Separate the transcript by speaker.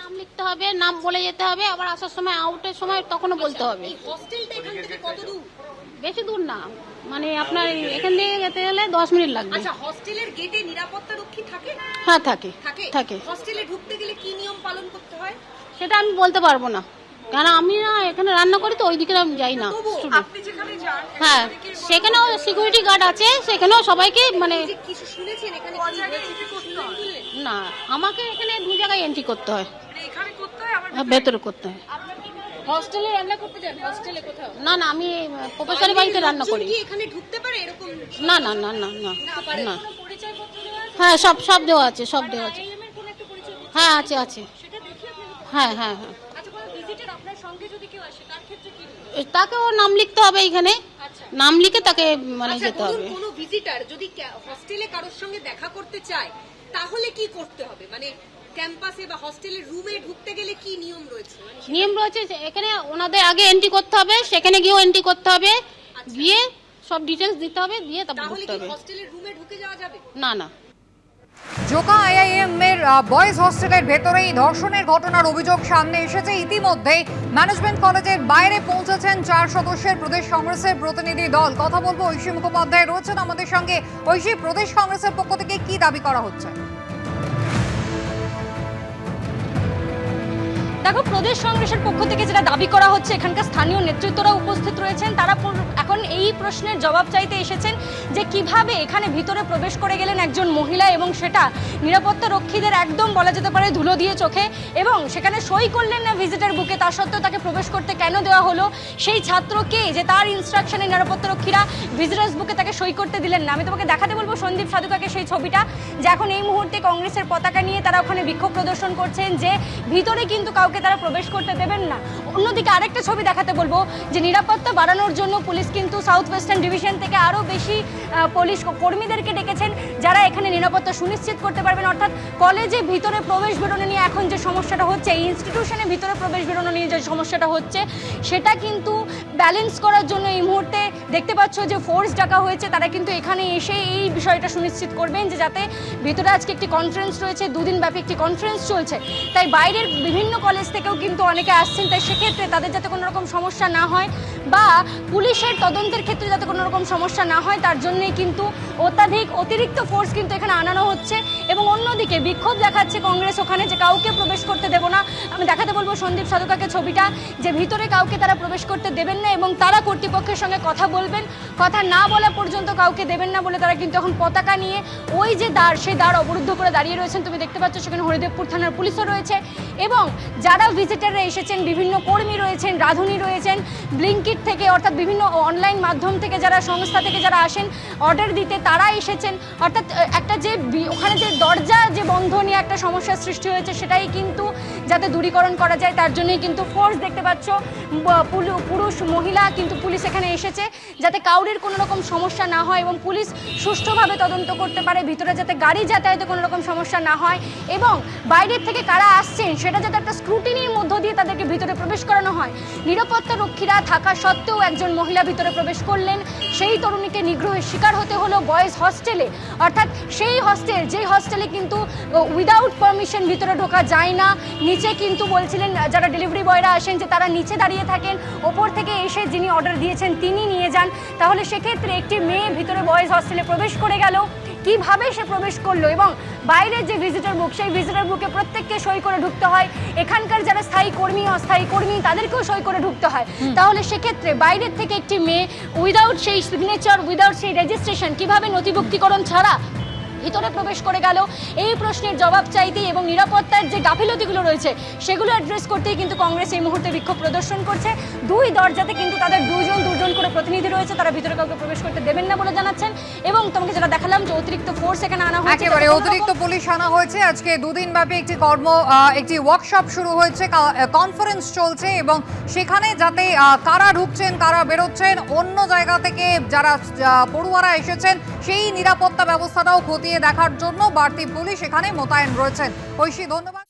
Speaker 1: নাম লিখতে হবে নাম বলে যেতে হবে আবার আসার সময় আউটের সময় তখনও বলতে হবে।
Speaker 2: এই এখান থেকে কত দূর?
Speaker 1: বেশি দূর না। মানে আপনার এখান থেকে যেতে গেলে দশ মিনিট লাগবে।
Speaker 2: আচ্ছা হস্টেলের গেটে নিরাপত্তা রক্ষী থাকে?
Speaker 1: হ্যাঁ থাকে।
Speaker 2: থাকে?
Speaker 1: থাকে।
Speaker 2: হস্টেলে ঢুকতে গেলে কি নিয়ম পালন করতে হয়?
Speaker 1: সেটা আমি বলতে পারব না। কারণ আমি না এখানে রান্না করি তো ওইদিকে আমি যাই না।
Speaker 2: তবু
Speaker 1: student।
Speaker 2: আপনি যেখানে যান
Speaker 1: হ্যাঁ সেখানেও সিকিউরিটি গার্ড আছে সেখানেও সবাইকে মানে
Speaker 2: যে কিছু শুনেছেন এখানে কি হয়েছে? শুনলেন?
Speaker 1: না আমাকে এখানে দু জায়গায় এন্ট্রি করতে হয়
Speaker 2: মানে এখানে করতে হয় আবার
Speaker 1: হ্যাঁ, ভেতরে করতে হয়।
Speaker 2: হস্টেলে রান্না করতে যান? হস্টেলে কোথাও?
Speaker 1: না না আমি প্রফেসরি বাড়িতে রান্না করি।
Speaker 2: কি এখানে ঢুকতে পারে এরকম?
Speaker 1: না না না না না
Speaker 2: না?
Speaker 1: হ্যাঁ সব সব দেওয়া আছে সব দেওয়া আছে।
Speaker 2: পরিচয়পত্র
Speaker 1: হ্যাঁ আছে আছে? হ্যাঁ হ্যাঁ হ্যাঁ।
Speaker 2: আচ্ছা কোনো ভিজিটার আপনার সঙ্গে যদি কেউ আসে তার ক্ষেত্রে কি হবে?
Speaker 1: তাকেও নাম লিখতে হবে এখানে।
Speaker 2: আচ্ছা।
Speaker 1: নাম লিখে তাকে মানে
Speaker 2: আচ্ছা
Speaker 1: যেতে হবে।
Speaker 2: কোনো ভিজিটার যদি হস্টেলে কারোর সঙ্গে দেখা করতে চায় তাহলে কি করতে হবে? মানে ক্যাম্পাসে বা হস্টেলের রুমে ঢুকতে গেলে কি নিয়ম রয়েছে? মানে
Speaker 1: নিয়ম রয়েছে এখানে ওনাদের আগে এন্ট্রি করতে হবে সেখানে গিয়েও এন্ট্রি করতে হবে। গিয়ে সব ডিটেলস দিতে হবে দিয়ে তারপর
Speaker 2: তাহলে
Speaker 1: ঢুকতে
Speaker 2: কি
Speaker 1: হবে।
Speaker 2: হস্টেলের রুমে ঢুকে যাওয়া যাবে?
Speaker 1: না না।
Speaker 3: জোকা আইআইএম এর বয়েজ হস্টেলের ভেতরেই ধর্ষণের ঘটনার অভিযোগ সামনে এসেছে। ইতিমধ্যেই ম্যানেজমেন্ট কলেজের বাইরে পৌঁছেছেন চার সদস্যের প্রদেশ কংগ্রেসের প্রতিনিধি দল। কথা বলব ঐশী মুখোপাধ্যায় রয়েছেন আমাদের সঙ্গে। ঐশী প্রদেশ কংগ্রেসের পক্ষ থেকে কি দাবি করা হচ্ছে?
Speaker 4: দেখো, প্রদেশ কংগ্রেসের পক্ষ থেকে যেটা দাবি করা হচ্ছে, এখানকার স্থানীয় নেতৃত্বরা উপস্থিত রয়েছেন, তারা এখন এই প্রশ্নের জবাব চাইতে এসেছেন যে কীভাবে এখানে ভিতরে প্রবেশ করে গেলেন একজন মহিলা এবং সেটা নিরাপত্তা রক্ষীদের একদম বলা যেতে পারে ধুলো দিয়ে চোখে এবং সেখানে সই করলেন না ভিজিটার বুকে, তা সত্ত্বেও তাকে প্রবেশ করতে কেন দেওয়া হলো? সেই ছাত্রকে যে তার ইনস্ট্রাকশনে নিরাপত্তা রক্ষীরা ভিজিটার্স বুকে তাকে সই করতে দিলেন না? আমি তোমাকে দেখাতে বলব সন্দীপ সাধুকাকে সেই ছবিটা, যে এখন এই মুহূর্তে কংগ্রেসের পতাকা নিয়ে তারা ওখানে বিক্ষোভ প্রদর্শন করছেন যে ভিতরে কিন্তু কাউকে তারা প্রবেশ করতে দেবেন না। অন্যদিকে আরেকটা ছবি দেখাতে বলব যে নিরাপত্তা বাড়ানোর জন্য পুলিশ কিন্তু সাউথ ওয়েস্টার্ন ডিভিশন থেকে আরও বেশি পুলিশ কর্মীদেরকে ডেকেছেন যারা এখানে নিরাপত্তা সুনিশ্চিত করতে পারবেন। অর্থাৎ কলেজে ভিতরে প্রবেশ বেরোনো নিয়ে এখন যে সমস্যাটা হচ্ছে, এই ইনস্টিটিউশনে ভিতরে প্রবেশ বেরোনো নিয়ে যে সমস্যাটা হচ্ছে, সেটা কিন্তু ব্যালেন্স করার জন্য এই মুহূর্তে দেখতে পাচ্ছ যে ফোর্স ডাকা হয়েছে। তারা কিন্তু এখানে এসে এই বিষয়টা সুনিশ্চিত করবেন যে যাতে ভিতরে আজকে একটি কনফারেন্স রয়েছে, দুদিন ব্যাপী একটি কনফারেন্স চলছে। তাই বাইরের বিভিন্ন কলেজ থেকেও কিন্তু অনেকে আসছেন, তাই সেক্ষেত্রে তাদের যাতে কোনো রকম সমস্যা না হয় বা পুলিশের তদন্তের ক্ষেত্রে যাতে কোনো রকম সমস্যা না হয়, তার জন্যই কিন্তু অত্যাধিক অতিরিক্ত ফোর্স কিন্তু এখানে আনানো হচ্ছে এবং অন্যদিকে বিক্ষোভ দেখাচ্ছে কংগ্রেস ওখানে যে কাউকে প্রবেশ করতে দেবো না। আমি দেখাতে বলব সন্দীপ সাধুকাকে ছবিটা, যে ভিতরে কাউকে তারা প্রবেশ করতে দেবেন না এবং তারা কর্তৃপক্ষের সঙ্গে কথা বলবেন। কথা না বলা পর্যন্ত কাউকে দেবেন না বলে তারা কিন্তু এখন পতাকা নিয়ে ওই যে দ্বার, সেই দ্বার অবরুদ্ধ করে দাঁড়িয়ে রয়েছেন। তুমি দেখতে পাচ্ছ সেখানে হরিদেবপুর থানার পুলিশও রয়েছে এবং যারা ভিজিটাররা এসেছেন, বিভিন্ন কর্মী রয়েছেন, রাধুনী রয়েছেন ব্লিঙ্কিট থেকে অর্থাৎ বিভিন্ন অনলাইন মাধ্যম থেকে যারা, সংস্থা থেকে যারা আসেন অর্ডার দিতে তারা এসেছেন। অর্থাৎ একটা যে ওখানে যে দরজা, যে বন্ধ নিয়ে একটা সমস্যার সৃষ্টি হয়েছে, সেটাই কিন্তু যাতে দূরীকরণ করা যায়, তার জন্যই কিন্তু ফোর্স দেখতে পাচ্ছ পুরুষ, মহিলা কিন্তু পুলিশ এখানে এসেছে, যাতে কাউরির কোনো রকম সমস্যা না হয় এবং পুলিশ সুষ্ঠুভাবে তদন্ত করতে পারে, ভিতরে যাতে গাড়ি যাতায়াতে কোনো রকম সমস্যা না হয় এবং বাইরের থেকে কারা আসছেন, সেটা যাতে একটা স্ক্রুটিনির মধ্য দিয়ে তাদেরকে ভিতরে প্রবেশ করানো হয়। নিরাপত্তা রক্ষীরা থাকা সত্ত্বেও একজন মহিলা ভিতরে প্রবেশ করলেন। সেই তরুণীকে নিগ্রহের শিকার হতে হলো বয়েজ হস্টেলে। অর্থাৎ সেই হস্টেল, যেই হস্টেলে কিন্তু উইদাউট পারমিশন ভিতরে ঢোকা যায় না। নিচে কিন্তু বলছিলেন, যারা ডেলিভারি বয়রা আসেন যে তারা নিচে দাঁড়িয়ে থাকেন। ওপর থেকে এসে যিনি অর্ডার দিয়েছেন, তিনি নিয়ে যান। তাহলে সেক্ষেত্রে একটি মেয়ে ভিতরে বয়েজ হস্টেলে প্রবেশ করে গেল। কীভাবে সে প্রবেশ করল এবং বাইরের যে ভিজিটর বুক সেই ভিজিটর বুকে প্রত্যেককে সই করে ঢুকতে হয়। এখানকার যারা স্থায়ী কর্মী অস্থায়ী কর্মী তাদেরকেও সই করে ঢুকতে হয়। তাহলে সেক্ষেত্রে বাইরের থেকে একটি মেয়ে উইদাউট সেই সিগনেচার উইদাউট সেই রেজিস্ট্রেশন কীভাবে নথিভুক্তিকরণ ছাড়া ভিতরে প্রবেশ করে গেল। এই প্রশ্নের জবাব চাইতেই এবং নিরাপত্তার যে গাফিলতিগুলো রয়েছে সেগুলো অ্যাড্রেস করতেই কিন্তু কংগ্রেস এই মুহূর্তে বিক্ষোভ প্রদর্শন করছে। দুই দরজাতে কিন্তু তাদের দুজন দুজন করে প্রতিনিধি রয়েছে তারা ভিতরে কাউকে প্রবেশ করতে দেবেন না বলে জানাচ্ছেন। এবং তোমাকে যেটা দেখালাম যে অতিরিক্ত ফোর্স এখানে আনা হয়েছে
Speaker 3: একেবারে অতিরিক্ত পুলিশ আনা হয়েছে। আজকে দুদিন ব্যাপী একটি কর্ম একটি ওয়ার্কশপ শুরু হয়েছে কনফারেন্স চলছে এবং সেখানে যাতে কারা ঢুকছেন কারা বেরোচ্ছেন অন্য জায়গা থেকে যারা পড়ুয়ারা এসেছেন সেই নিরাপত্তা ব্যবস্থাটাও খতিয়ে দেখার জন্য বাড়তি পুলিশ এখানে মোতায়েন রয়েছেন। ঐশী ধন্যবাদ।